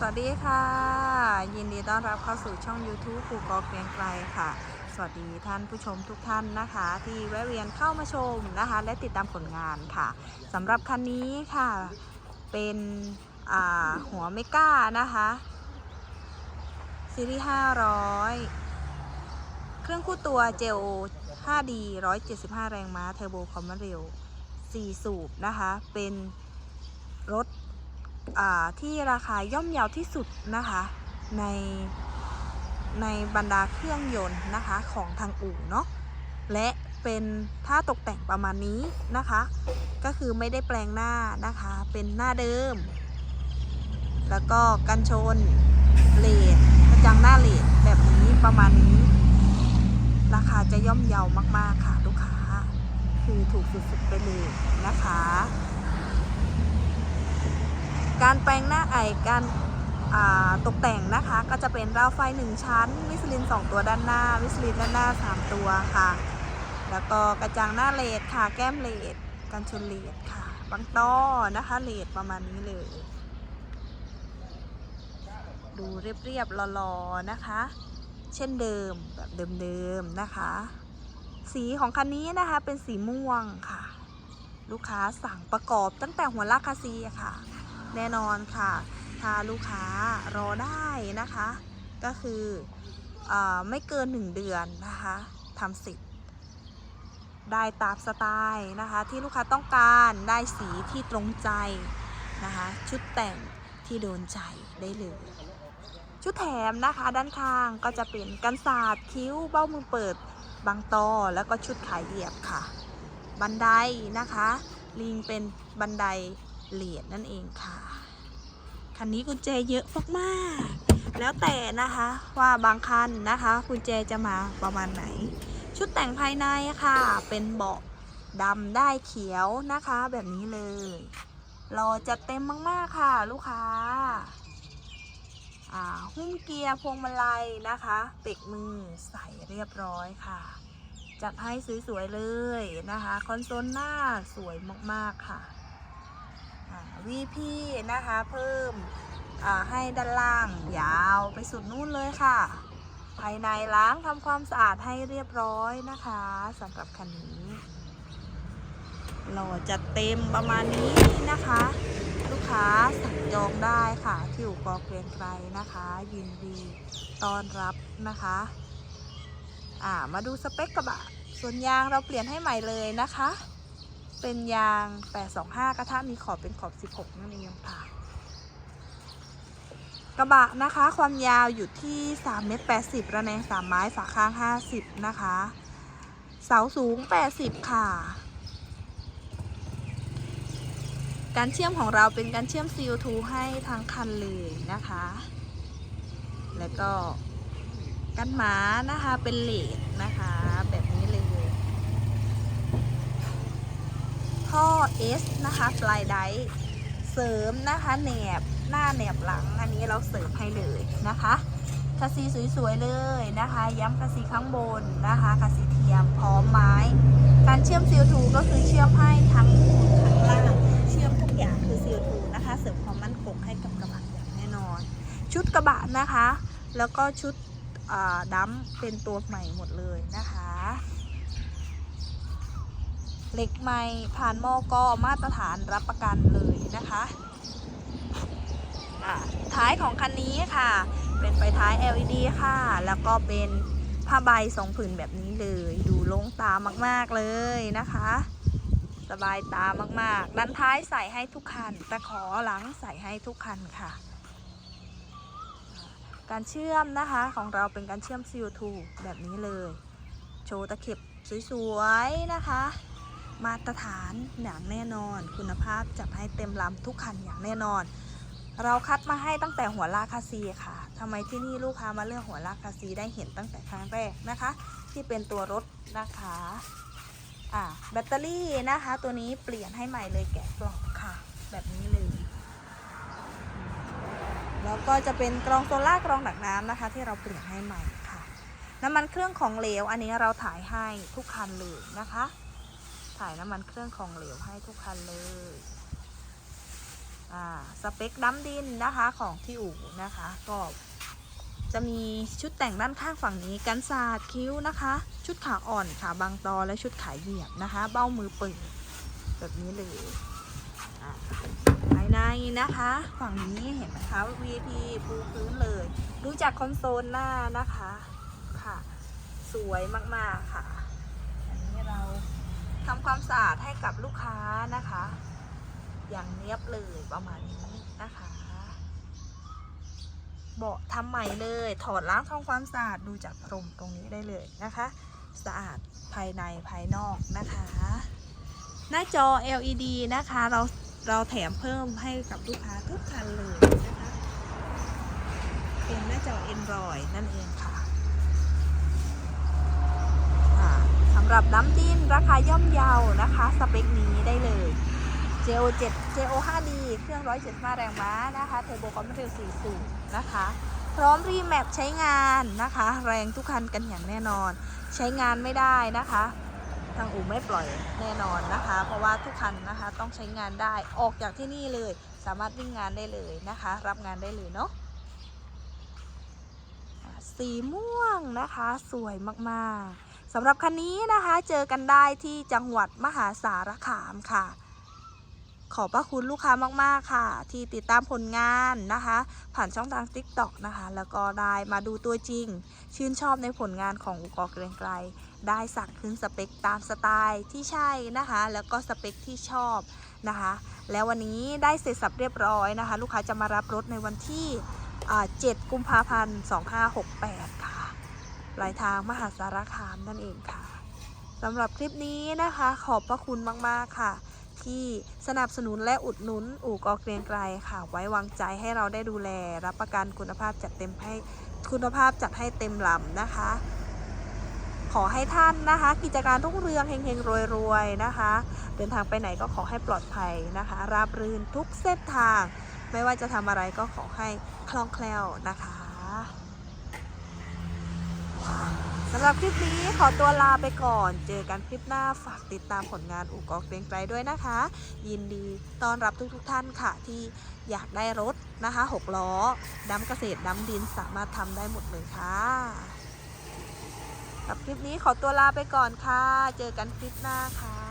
สวัสดีค่ะ ยินดีต้อนรับเข้าสู่ช่อง YouTube ครูกอเกรียงไกลค่ะ สวัสดีท่านผู้ชมทุกท่านนะคะ ที่แวะเวียนเข้ามาชมนะคะ และติดตามผลงานค่ะสำหรับคันนี้ค่ะเป็นหัวเมก้านะคะซีรีส์500 เครื่องคู่ตัว JO 5D 175 แรงม้าเทอร์โบคอมมานเรล4สูบนะคะ เป็นรถ ที่ราคาย่อมเยาวที่สุดนะคะในในบรรดาเครื่องยนต์นะคะของทางอู่เนาะและเป็นท่าตกแต่งประมาณนี้นะคะ ก็คือไม่ได้แปลงหน้านะคะ เป็นหน้าเดิม แล้วก็กันชนเลดกระจังหน้าเลดแบบนี้ประมาณนี้ ราคาจะย่อมเยาวมากๆค่ะ ลูกค้า คือถูกสุดๆไปเลยนะคะ การแปลงหน้าไอการตกแต่งนะคะก็จะเป็นราวไฟ 1 ชั้น วิสลิน 2 ตัวด้านหน้า วิสลินด้านหน้า 3 ตัวค่ะ แล้วก็กระจังหน้าเลดค่ะ แก้มเลดกันชนเลดค่ะบางต้อนะคะเลดประมาณนี้เลย ดูเรียบๆหล่อๆนะคะ เช่นเดิมแบบเดิมๆนะคะ สีของคันนี้นะคะเป็นสีม่วงค่ะ ลูกค้าสั่งประกอบตั้งแต่หัวลากคาซีค่ะ แน่นอนค่ะ ถ้าลูกค้ารอได้นะคะ ก็คืออไม่เกิน 1 เดือนนะคะทำเสร็จได้ตามสไตล์นะคะที่ลูกค้าต้องการได้สีที่ตรงใจนะคะชุดแต่งที่โดนใจได้เลย ชุดแถมนะคะด้านข้างก็จะเป็นกันศาสตร์คิ้วเบ้ามือเปิดบางตอแล้วก็ชุดขายเหยียบค่ะ บันไดนะคะ ลิงเป็นบันได เหรียญนั่นเองค่ะ คันนี้กุญแจเยอะมากๆ แล้วแต่นะคะว่าบางคันนะคะกุญแจจะมาประมาณไหน ชุดแต่งภายในค่ะ เป็นเบาะดำได้เขียวนะคะแบบนี้เลยรอจัดเต็มมากๆค่ะ ลูกค้าหุ้มเกียร์พวงมาลัยนะคะเบรกมือใส่เรียบร้อยค่ะ จัดให้สวยๆเลยนะคะ คอนโซลหน้าสวยมากๆค่ะ VP นะคะ เพิ่มให้ด้านล่างยาวไปสุดนู่นเลยค่ะ ภายในล้างทำความสะอาดให้เรียบร้อยนะคะสำหรับคันนี้เราจะเต็มประมาณนี้นะคะ ลูกค้าสั่งจองได้ค่ะที่อยู่กอเกรียงไกรนะคะ ยินดีต้อนรับนะคะอ่ามาดูสเปคกระบะส่วนยางเราเปลี่ยนให้ใหม่เลยนะคะ เป็นยาง 825 กระทะมีขอบเป็นขอบ 16 นั่นเองค่ะ กระบะนะคะ ความยาวอยู่ที่3เมตร80 ระแนง 3 ไม้ฝาข้าง 50 นะคะ เสาสูง 80 ค่ะ การเชื่อมของเราเป็นการเชื่อม CO2 ให้ทางคันเลยนะคะ แล้วก็กันหมานะคะเป็นเหล็กนะคะ แบบนี้เลย ท่อ S นะคะปลายไดเสริมนะคะแหนบหน้าแหนบหลังอันนี้เราเสริมให้เลยนะคะคาซีสวยๆเลยนะคะ ย้ำคาซีข้างบนนะคะคาซีเทียมพร้อมไม้ การเชื่อม CO2 ก็คือเชื่อมให้ทั้งข้งล่างเชื่อมทุกอย่างคือ CO2 นะคะ เสริมความมั่นคงให้กับกระบะอย่างแน่นอน ชุดกระบะนะคะ แล้วก็ชุดดัมเป็นตัวใหม่หมดเลยนะคะ เหล็กไม้ผ่านมอกอมาตรฐานรับประกันเลยนะคะท้ายของคันนี้ค่ะ เป็นไฟท้าย LED ค่ะ แล้วก็เป็นผ้าใบสองผืนแบบนี้เลย ดูโลงตามากๆเลยนะคะ สบายตามากๆ ด้านท้ายใส่ให้ทุกคันตะขอหลังใส่ให้ทุกคันค่ะ การเชื่อมนะคะของเราเป็นการเชื่อม CO2 แบบนี้เลย โชว์ตะเข็บสวยๆนะคะ มาตรฐานอย่างแน่นอน คุณภาพจัดให้เต็มลำทุกคันอย่างแน่นอน เราคัดมาให้ตั้งแต่หัวลากคาซีค่ะทำไมที่นี่ลูกค้ามาเลือกหัวลากคาซีได้เห็นตั้งแต่ครั้งแรกนะคะ ที่เป็นตัวรถนะคะอ่าแบตเตอรี่นะคะ ตัวนี้เปลี่ยนให้ใหม่เลยแกะกล่องค่ะ แบบนี้เลยแล้วก็จะเป็นกรองโซล่ากรองดักน้ำนะคะ ที่เราเปลี่ยนให้ใหม่ค่ะ น้ำมันเครื่องของเหลวอันนี้เราถ่ายให้ทุกคันเลยนะคะ ถ่ายน้ำมันเครื่องของเหลวให้ทุกคันเลยอ่าสเปคดัมดินนะคะของที่อู่นะคะ ก็จะมีชุดแต่งด้านข้างฝั่งนี้กันศาสตร์คิ้วนะคะ ชุดขาอ่อนขาบางตอและชุดขาเหยียบนะคะ เบ้ามือเปิดแบบนี้เลยภายในนะคะ ฝั่งนี้เห็นไหมคะ VIP ปูพื้นเลยดูจากคอนโซลหน้านะคะค่ะ สวยมาก ๆ ค่ะ อันนี้เรา ทำความสะอาดให้กับลูกค้านะคะ อย่างเนียบเลยประมาณนี้นะคะเบาะทำใหม่เลย ถอดล้างทำความสะอาดดูจากพรมตรงนี้ได้เลยนะคะ สะอาดภายในภายนอกนะคะ หน้าจอ LED นะคะ เราเราแถมเพิ่มให้กับลูกค้าทุกคันเลยนะคะ เป็นหน้าจอ Android นั่นเองค่ะอ่าสำห รับน้ำจิ้นราคาย่อมเยานะคะ สเปคนี้ได้เลย JO 7 JO 5D เครื่อง 175 แรงม้านะคะเทอร์โบคอมเพรส4สูบนะคะ พร้อมรีแมปใช้งานนะคะ แรงทุกคันกันอย่างแน่นอน ใช้งานไม่ได้นะคะ ทางอู่ไม่ปล่อยแน่นอนนะคะ เพราะว่าทุกคันนะคะต้องใช้งานได้ออกจากที่นี่เลย สามารถวิ่งงานได้เลยนะคะ รับงานได้เลยเนาะสีม่วงนะคะ สวยมาก ๆ สำหรับคันนี้นะคะเจอกันได้ที่จังหวัดมหาสารคามค่ะ ขอบพระคุณลูกค้ามาก ๆ ค่ะ ที่ติดตามผลงานนะคะ ผ่านช่องทาง TikTok นะคะ แล้วก็ได้มาดูตัวจริง ชื่นชอบในผลงานของอุกอเกรียงไกรได้สักขึ้นสเปคตามสไตล์ที่ใช่นะคะ แล้วก็สเปคที่ชอบนะคะ แล้ววันนี้ได้เสร็จสับเรียบร้อยนะคะ ลูกค้าจะมารับรถในวันที่ 7 กุมภาพันธ์ 2568 ค่ะ ปลายทางมหาสารคามนั่นเองค่ะสำหรับคลิปนี้นะคะ ขอบพระคุณมากๆค่ะ ที่สนับสนุนและอุดหนุนอู่กอเกรียงไกรค่ะ ไว้วางใจให้เราได้ดูแล รับประกันคุณภาพจัดเต็มให้คุณภาพจัดให้เต็มลำนะคะ ขอให้ท่านนะคะ กิจการรุ่งเรืองเฮงๆรวยๆนะคะ เดินทางไปไหนก็ขอให้ปลอดภัยนะคะ ราบรื่นทุกเส้นทาง ไม่ว่าจะทำอะไรก็ขอให้คล่องแคล่วนะคะสำหรับคลิปนี้ขอตัวลาไปก่อน เจอกันคลิปหน้าฝากติดตามผลงานอู่กอเกรียงไกรด้วยนะคะ ยินดีต้อนรับทุกๆทท่านค่ะ ที่อยากได้รถนะคะหกล้อดำเกษตรดำดินสามารถทำได้หมดเลยค่ะสำหรับคลิปนี้ขอตัวลาไปก่อนค่ะ เจอกันคลิปหน้าค่ะ